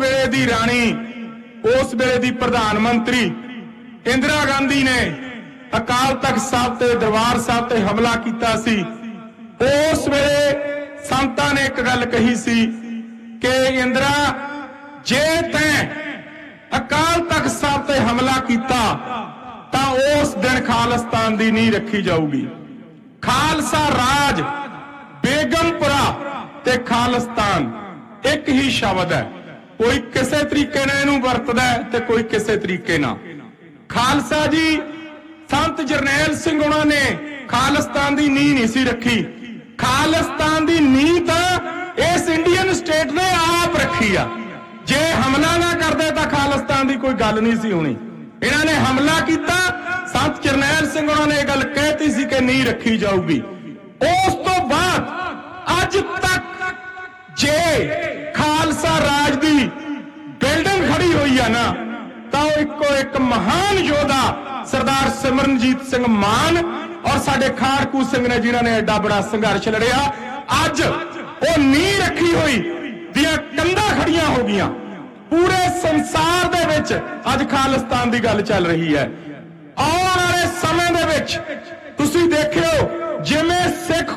ਵੇਲੇ ਦੀ ਰਾਣੀ, ਉਸ ਵੇਲੇ ਦੀ ਪ੍ਰਧਾਨ ਮੰਤਰੀ ਇੰਦਰਾ ਗਾਂਧੀ ਨੇ ਅਕਾਲ ਤਖਤ ਸਾਹਿਬ ਤੇ ਦਰਬਾਰ ਸਾਹਿਬ ਤੇ ਹਮਲਾ ਕੀਤਾ ਸੀ। ਉਸ ਵੇਲੇ ਸੰਤਾਂ ਨੇ ਇੱਕ ਗੱਲ ਕਹੀ ਸੀ ਕਿ ਇੰਦਰਾ, ਜੇ ਤੈਂ ਅਕਾਲ ਤਖਤ ਸਾਹਿਬ ਤੇ ਹਮਲਾ ਕੀਤਾ, ਤਾਂ ਉਸ ਦਿਨ ਖਾਲਿਸਤਾਨ ਦੀ ਨੀਂਹ ਰੱਖੀ ਜਾਊਗੀ। ਖਾਲਸਾ ਰਾਜ ਬੇਗਮਪੁਰਾ ਤੇ ਖਾਲਿਸਤਾਨ ਇੱਕ ਹੀ ਸ਼ਬਦ ਹੈ। ਕੋਈ ਕਿਸੇ ਤਰੀਕੇ ਨਾਲ ਇਹਨੂੰ ਵਰਤਦਾ ਤੇ ਕੋਈ ਕਿਸੇ ਤਰੀਕੇ ਨਾਲ। ਖਾਲਸਾ ਜੀ, ਸੰਤ ਜਰਨੈਲ ਸਿੰਘ ਉਹਨਾਂ ਨੇ ਖਾਲਿਸਤਾਨ ਦੀ ਨੀਂਹ ਨਹੀਂ ਸੀ ਰੱਖੀ। ਖਾਲਿਸਤਾਨ ਦੀ ਨੀਂਹ ਤਾਂ ਇਸ ਇੰਡੀਅਨ ਸਟੇਟ ਨੇ ਆਪ ਰੱਖੀ ਆ। ਜੇ ਹਮਲਾ ਨਾ ਕਰਦੇ ਤਾਂ ਖਾਲਿਸਤਾਨ ਦੀ ਕੋਈ ਗੱਲ ਨਹੀਂ ਸੀ ਹੋਣੀ। ਇਹਨਾਂ ਨੇ ਹਮਲਾ ਕੀਤਾ, ਸੰਤ ਜਰਨੈਲ ਸਿੰਘ ਉਹਨਾਂ ਨੇ ਇਹ ਗੱਲ ਕਹਿਤੀ ਸੀ ਕਿ ਨੀਂਹ ਰੱਖੀ ਜਾਊਗੀ। ਉਸ ਤੋਂ ਬਾਅਦ ਅੱਜ ਤੱਕ ਜੇ ਖਾਲਸਾ ਰਾਜ ਦੀ ਬਿਲਡਿੰਗ ਖੜੀ ਹੋਈ ਆ ਨਾ, ਤਾਂ ਉਹ ਇੱਕੋ ਇੱਕ ਮਹਾਨ ਯੋਧਾ ਸਰਦਾਰ ਸਿਮਰਨਜੀਤ ਸਿੰਘ ਮਾਨ ਔਰ ਸਾਡੇ ਖਾੜਕੂ ਸਿੰਘ ਨੇ ਜਿਨ੍ਹਾਂ ਨੇ ਐਡਾ ਬੜਾ ਸੰਘਰਸ਼ ਲੜਿਆ, ਅੱਜ ਉਹ ਨੀਂਹ ਰੱਖੀ ਹੋਈ ਦੀਆਂ ਕੰਧਾਂ ਖੜੀਆਂ ਹੋ ਗਈਆਂ। ਪੂਰੇ ਸੰਸਾਰ ਦੇ ਵਿੱਚ ਅੱਜ ਖਾਲਿਸਤਾਨ ਦੀ ਗੱਲ ਚੱਲ ਰਹੀ ਹੈ। ਆਉਣ ਵਾਲੇ ਸਮੇਂ ਦੇ ਵਿੱਚ ਤੁਸੀਂ ਦੇਖਿਓ, ਜਿਵੇਂ ਸਿੱਖ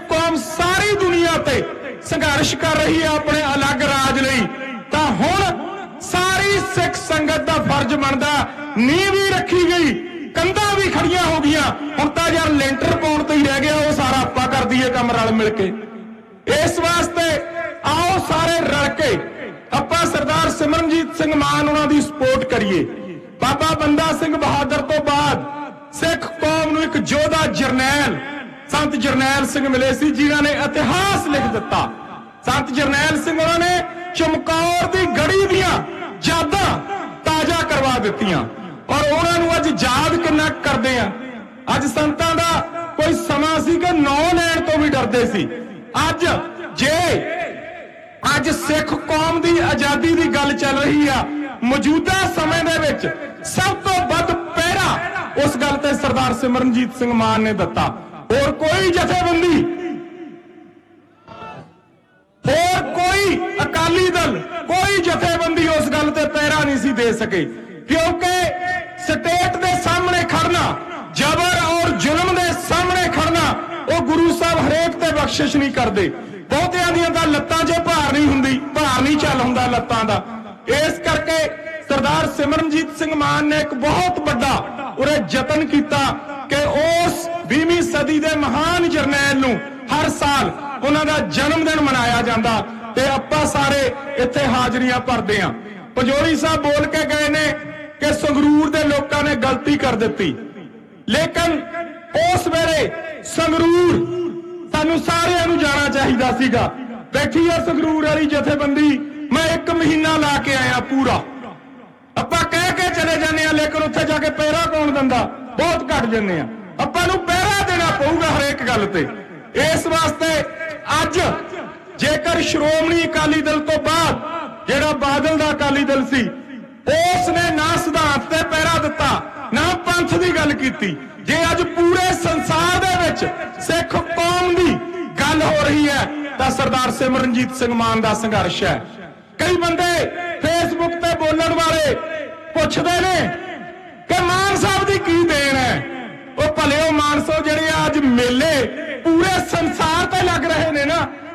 ਸੰਘਰਸ਼ ਕਰ ਰਹੀ ਹੈ ਆਪਣੇ ਅਲੱਗ ਰਾਜ ਲਈ, ਤਾਂ ਹੁਣ ਸਾਰੀ ਸਿੱਖ ਸੰਗਤ ਦਾ ਫਰਜ਼ ਬਣਦਾ ਨੀਂਹ ਵੀ ਰੱਖੀ ਗਈ, ਕੰਧਾਂ ਵੀ ਖੜੀਆਂ ਹੋ ਗਈਆਂ, ਹੁਣ ਤਾਂ ਯਾਰ ਲੈਂਟਰ ਪਾਉਣ ਤੇ ਹੀ ਰਹਿ ਗਿਆ, ਉਹ ਸਾਰਾ ਆਪਾਂ ਕਰ ਦਈਏ ਕੰਮ ਰਲ ਮਿਲ ਕੇ। ਇਸ ਵਾਸਤੇ ਆਓ ਸਾਰੇ ਰਲ ਕੇ ਆਪਾਂ ਸਰਦਾਰ ਸਿਮਰਨਜੀਤ ਸਿੰਘ ਮਾਨ ਉਹਨਾਂ ਦੀ ਸਪੋਰਟ ਕਰੀਏ। ਬਾਬਾ ਬੰਦਾ ਸਿੰਘ ਬਹਾਦਰ ਤੋਂ ਬਾਅਦ ਸਿੱਖ ਕੌਮ ਨੂੰ ਇੱਕ ਯੋਧਾ ਜਰਨੈਲ, ਸੰਤ ਜਰਨੈਲ ਸਿੰਘ ਮਿਲੇ ਸੀ, ਜਿਨ੍ਹਾਂ ਨੇ ਇਤਿਹਾਸ ਲਿਖਿਆ ਦਿੱਤਾ ਜਰਨੈਲ ਸਿੰਘ ਉਹਨਾਂ ਨੇ ਚਮਕੌਰ ਦੀ ਗੜੀ ਦੀਆਂ ਯਾਦਾਂ ਤਾਜ਼ਾ ਕਰਵਾ ਦਿੱਤੀਆਂ। ਔਰ ਉਹਨਾਂ ਨੂੰ ਅੱਜ ਯਾਦ ਕਿੰਨਾ ਕਰਦੇ ਆ। ਅੱਜ ਸੰਤਾਂ ਦਾ ਕੋਈ ਸਮਾਂ ਸੀ ਕਿ ਨਾਂ ਲੈਣ ਤੋਂ ਵੀ ਡਰਦੇ ਸੀ। ਅੱਜ ਜੇ ਅੱਜ ਸਿੱਖ ਕੌਮ ਦੀ ਆਜ਼ਾਦੀ ਦੀ ਗੱਲ ਚੱਲ ਰਹੀ ਆ, ਮੌਜੂਦਾ ਸਮੇਂ ਦੇ ਵਿੱਚ ਸਭ ਤੋਂ ਵੱਧ ਪਹਿਰਾ ਉਸ ਗੱਲ ਤੇ ਸਰਦਾਰ ਸਿਮਰਨਜੀਤ ਸਿੰਘ ਮਾਨ ਨੇ ਦਿੱਤਾ। ਹੋਰ ਕੋਈ ਜਥੇਬੰਦੀ ਹੋਰ ਕੋਈ ਅਕਾਲੀ ਦਲ, ਕੋਈ ਜਥੇਬੰਦੀ ਉਸ ਗੱਲ ਤੇ ਪਹਿਰਾ ਨਹੀਂ ਸੀ ਦੇ ਸਕੇ। ਕਿਉਂਕਿ ਸਟੇਟ ਦੇ ਸਾਹਮਣੇ ਖੜਨਾ, ਜ਼ਬਰ ਔਰ ਜ਼ੁਲਮ ਦੇ ਸਾਹਮਣੇ ਖੜਨਾ, ਉਹ ਗੁਰੂ ਸਾਹਿਬ ਹਰੇਕ ਤੇ ਬਖਸ਼ਿਸ਼ ਨਹੀਂ ਕਰਦੇ। ਬਹੁਤਿਆਂ ਦੀਆਂ ਤਾਂ ਲੱਤਾਂ 'ਚ ਭਾਰ ਨਹੀਂ ਹੁੰਦੀ, ਭਾਰ ਨਹੀਂ ਚੱਲ ਹੁੰਦਾ ਲੱਤਾਂ ਦਾ। ਇਸ ਕਰਕੇ ਸਰਦਾਰ ਸਿਮਰਨਜੀਤ ਸਿੰਘ ਮਾਨ ਨੇ ਇੱਕ ਬਹੁਤ ਵੱਡਾ ਉਰੇ ਯਤਨ ਕੀਤਾ ਕਿ ਉਸ 20ਵੀਂ ਸਦੀ ਦੇ ਮਹਾਨ ਜਰਨੈਲ ਨੂੰ ਹਰ ਸਾਲ ਉਹਨਾਂ ਦਾ ਜਨਮ ਦਿਨ ਮਨਾਇਆ ਜਾਂਦਾ ਤੇ ਆਪਾਂ ਸਾਰੇ ਇੱਥੇ ਹਾਜ਼ਰੀਆਂ ਭਰਦੇ ਆਂ ਪੰਜੋਰੀ ਸਾਹਿਬ ਬੋਲ ਕੇ ਗਏ ਨੇ ਕਿ ਸੰਗਰੂਰ ਦੇ ਲੋਕਾਂ ਨੇ ਗਲਤੀ ਕਰ ਦਿੱਤੀ। ਲੇਕਿਨ ਉਸ ਵੇਲੇ ਸੰਗਰੂਰ ਸਾਨੂੰ ਸਾਰਿਆਂ ਨੂੰ ਜਾਣਾ ਚਾਹੀਦਾ ਸੀਗਾ। ਬੈਠੀ ਆ ਸੰਗਰੂਰ ਵਾਲੀ ਜਥੇਬੰਦੀ, ਮੈਂ ਇੱਕ ਮਹੀਨਾ ਲਾ ਕੇ ਆਇਆ ਪੂਰਾ। ਆਪਾਂ ਕਹਿ ਕੇ ਚਲੇ ਜਾਂਦੇ ਆ ਲੇਕਿਨ ਉੱਥੇ ਜਾ ਕੇ ਪਹਿਰਾ ਕੌਣ ਦਿੰਦਾ, ਬਹੁਤ ਘੱਟ ਜਾਂਦੇ ਆ ਆਪਾਂ ਨੂੰ ਪਹਿਰਾ ਦੇਣਾ ਪਊਗਾ ਹਰੇਕ ਗੱਲ ਤੇ। ਇਸ ਵਾਸਤੇ ਅੱਜ ਜੇਕਰ ਸ਼੍ਰੋਮਣੀ ਅਕਾਲੀ ਦਲ ਤੋਂ ਬਾਅਦ ਜਿਹੜਾ ਬਾਦਲ ਦਾ ਅਕਾਲੀ ਦਲ ਸੀ ਉਸ ਨੇ ਨਾ ਸਿਧਾਂਤ ਤੇ ਪਹਿਰਾ ਦਿੱਤਾ, ਨਾ ਪੰਥ ਦੀ ਗੱਲ ਕੀਤੀ। ਜੇ ਅੱਜ ਪੂਰੇ ਸੰਸਾਰ ਦੇ ਵਿੱਚ ਸਿੱਖ ਕੌਮ ਦੀ ਗੱਲ ਹੋ ਰਹੀ ਹੈ, ਤਾਂ ਸਰਦਾਰ ਸਿਮਰਨਜੀਤ ਸਿੰਘ ਮਾਨ ਦਾ ਸੰਘਰਸ਼ ਹੈ। ਕਈ ਬੰਦੇ ਫੇਸਬੁੱਕ ਤੇ ਬੋਲਣ ਵਾਲੇ ਪੁੱਛਦੇ ਨੇ ਕਿ ਮਾਨ ਸਾਹਿਬ ਦੀ ਕੀ ਦੇਣ ਹੈ? ਉਹ ਭਲਿਓ ਮਾਨਸੋ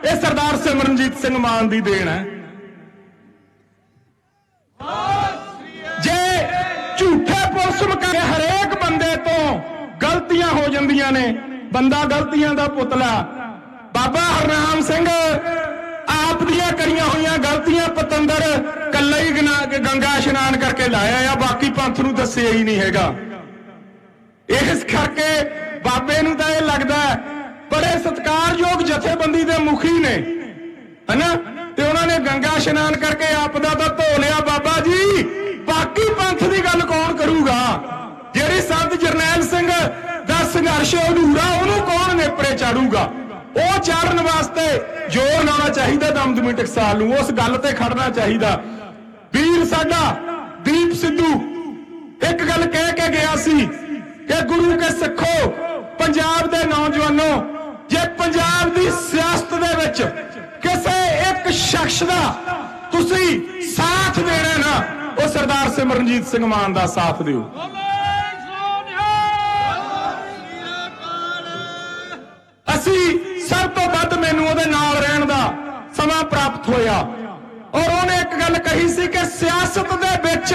ਇਹ ਸਰਦਾਰ ਸਿਮਰਨਜੀਤ ਸਿੰਘ ਮਾਨ ਦੀ ਦੇਣ ਹੈ। ਜੇ ਝੂਠੇ ਪੁਲਿਸ ਮੁਕਾਬਲੇ ਹਰੇਕ ਬੰਦੇ ਤੋਂ ਗਲਤੀਆਂ ਹੋ ਜਾਂਦੀਆਂ ਨੇ, ਬੰਦਾ ਗਲਤੀਆਂ ਦਾ ਪੁਤਲਾ। ਬਾਬਾ ਹਰਨਾਮ ਸਿੰਘ ਆਪ ਦੀਆਂ ਕਰੀਆਂ ਹੋਈਆਂ ਗਲਤੀਆਂ ਪਤੰਦਰ ਕੱਲਾ ਹੀ ਗੰਗਾ ਇਸ਼ਨਾਨ ਕਰਕੇ ਲਾਇਆ ਆ, ਬਾਕੀ ਪੰਥ ਨੂੰ ਦੱਸਿਆ ਹੀ ਨਹੀਂ ਹੈਗਾ। ਇਸ ਕਰਕੇ ਬਾਬੇ ਨੂੰ ਤਾਂ ਇਹ ਲੱਗਦਾ ਬੜੇ ਸਤਿਕਾਰਯੋਗ ਜਥੇਬੰਦੀ ਦੇ ਮੁਖੀ ਨੇ। ਹਨਾ? ਤੇ ਉਹਨਾਂ ਨੇ ਗੰਗਾ ਇਸ਼ਨਾਨ ਕਰਕੇ ਆਪ ਦਾ ਤਾਂ ਧੋ ਲਿਆ ਬਾਬਾ ਜੀ। ਬਾਕੀ ਪੰਥ ਦੀ ਗੱਲ ਕੌਣ ਕਰੂਗਾ? ਜਿਹੜੀ ਸੰਤ ਜਰਨੈਲ ਸਿੰਘ ਦਾ ਸੰਘਰਸ਼ ਅਧੂਰਾ, ਉਹਨੂੰ ਕੌਣ ਨੇਪਰੇ ਚਾੜੂਗਾ? ਉਹ ਚਾੜਨ ਵਾਸਤੇ ਜ਼ੋਰ ਲਾਉਣਾ ਚਾਹੀਦਾ ਦਮਦਮੀ ਟਕਸਾਲ ਨੂੰ। ਉਸ ਗੱਲ ਤੇ ਖੜਨਾ ਚਾਹੀਦਾ। ਵੀਰ ਸਾਡਾ ਦੀਪ ਸਿੱਧੂ, ਇੱਕ ਗੱਲ ਕਹਿ ਕੇ ਗਿਆ ਸੀ ਕਿ ਗੁਰੂ ਕੇ ਸਿੱਖੋ, ਪੰਜਾਬ ਦੇ ਨੌਜਵਾਨੋ ਜੇ ਪੰਜਾਬ ਦੀ ਸਿਆਸਤ ਦੇ ਵਿੱਚ ਕਿਸੇ ਇੱਕ ਸ਼ਖਸ ਦਾ ਤੁਸੀਂ ਸਾਥ ਦੇਣਾ ਨਾ, ਉਹ ਸਰਦਾਰ ਸਿਮਰਨਜੀਤ ਸਿੰਘ ਮਾਨ ਦਾ ਸਾਥ ਦਿਓ। ਅਸੀਂ ਸਭ ਤੋਂ ਵੱਧ ਮੈਨੂੰ ਉਹਦੇ ਨਾਲ ਰਹਿਣ ਦਾ ਸਮਾਂ ਪ੍ਰਾਪਤ ਹੋਇਆ। ਔਰ ਉਹਨੇ ਇੱਕ ਗੱਲ ਕਹੀ ਸੀ ਕਿ ਸਿਆਸਤ ਦੇ ਵਿੱਚ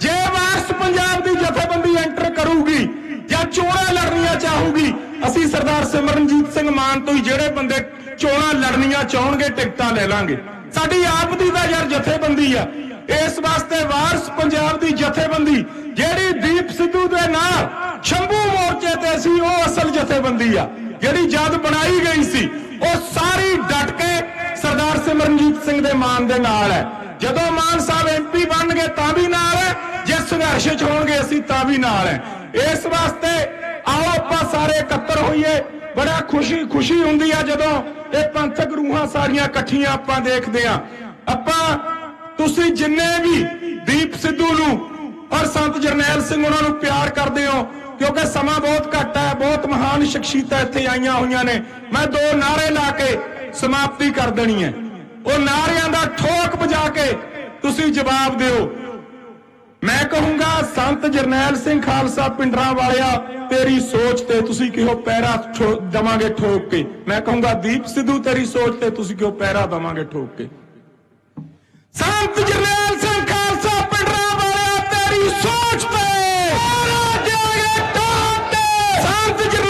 ਜੇ ਵਾਰਸ ਪੰਜਾਬ ਦੀ ਜਥੇਬੰਦੀ ਐਂਟਰ ਕਰੂਗੀ ਜਾਂ ਚੋਣਾਂ ਲੜਨੀਆਂ ਚਾਹੂਗੀ ਅਸੀਂ ਸਰਦਾਰ ਸਿਮਰਨਜੀਤ ਸਿੰਘ ਮਾਨ ਤੋਂ ਹੀ ਜਿਹੜੇ ਬੰਦੇ ਚੋਣਾਂ ਲੜਨੀਆਂ ਚਾਹਣਗੇ, ਟਿਕਟਾਂ ਲੈ ਲਾਂਗੇ। ਸਾਡੀ ਆਪ ਦੀ ਤਾਂ ਯਾਰ ਜਥੇਬੰਦੀ ਆ। ਇਸ ਵਾਸਤੇ ਵਾਰਸ ਪੰਜਾਬ ਦੀ ਜਥੇਬੰਦੀ, ਜਿਹੜੀ ਦੀਪ ਸਿੱਧੂ ਦੇ ਨਾਲ ਸ਼ੰਭੂ ਮੋਰਚੇ ਤੇ ਸੀ, ਉਹ ਅਸਲ ਜਥੇਬੰਦੀ ਆ। ਜਿਹੜੀ ਜਦ ਬਣਾਈ ਗਈ ਸੀ, ਉਹ ਸਾਰੀ ਡਟ ਕੇ ਸਰਦਾਰ ਸਿਮਰਨਜੀਤ ਸਿੰਘ ਦੇ ਮਾਨ ਦੇ ਨਾਲ ਹੈ। ਜਦੋਂ ਮਾਨ ਸਾਹਿਬ ਐਮਪੀ ਬਣਨਗੇ ਤਾਂ ਵੀ ਨਾਲ ਹੈ, ਜੇ ਸੰਘਰਸ਼ ਚ ਹੋਣਗੇ, ਅਸੀਂ ਤਾਂ ਵੀ ਨਾਲ ਹੈ। ਇਸ ਵਾਸਤੇ ਆਓ ਆਪਾਂ ਸਾਰੇ ਇਕੱਤਰ ਹੋਈਏ। ਬੜਾ ਖੁਸ਼ੀ ਖੁਸ਼ੀ ਹੁੰਦੀ ਆ ਜਦੋਂ ਇਹ ਪੰਥਕ ਰੂਹਾਂ ਸਾਰੀਆਂ ਇਕੱਠੀਆਂ ਆਪਾਂ ਦੇਖਦੇ ਆ। ਆਪਾਂ, ਤੁਸੀਂ ਜਿੰਨੇ ਵੀ ਦੀਪ ਸਿੱਧੂ ਨੂੰ ਔਰ ਸੰਤ ਜਰਨੈਲ ਸਿੰਘ ਉਹਨਾਂ ਨੂੰ ਪਿਆਰ ਕਰਦੇ ਹੋ, ਕਿਉਂਕਿ ਸਮਾਂ ਬਹੁਤ ਘੱਟ ਹੈ ਬਹੁਤ ਮਹਾਨ ਸ਼ਖਸੀਅਤਾਂ ਇੱਥੇ ਆਈਆਂ ਹੋਈਆਂ ਨੇ। ਮੈਂ ਦੋ ਨਾਰੇ ਲਾ ਕੇ ਸਮਾਪਤੀ ਕਰ ਦੇਣੀ ਹੈ। ਉਹ ਨਾਰਿਆਂ ਦਾ ਠੋਕ ਵਜਾ ਕੇ ਤੁਸੀਂ ਜਵਾਬ ਦਿਓ। ਮੈਂ ਕਹੂੰਗਾ, ਸੰਤ ਜਰਨੈਲ ਸਿੰਘ ਖਾਲਸਾ ਪਿੰਡਰਾ ਵਾਲਿਆ, ਤੇਰੀ ਸੋਚ ਤੇ ਤੁਸੀਂ ਕਿਹੋ ਪੈਰਾ ਦਵਾਂਗੇ ਠੋਕ ਕੇ। ਮੈਂ ਕਹੂੰਗਾ, ਦੀਪ ਸਿੱਧੂ, ਤੇਰੀ ਸੋਚ ਤੇ ਤੁਸੀਂ ਕਿਹੋ ਪੈਰਾ ਦਵਾਂਗੇ ਠੋਕ ਕੇ। ਸੰਤ ਜਰਨੈਲ ਸਿੰਘ ਖਾਲਸਾ ਪਿੰਡਰਾ ਵਾਲਿਆ, ਤੇਰੀ ਸੋਚ ਤੇ। ਪੈਰਾ ਦੇਗੇ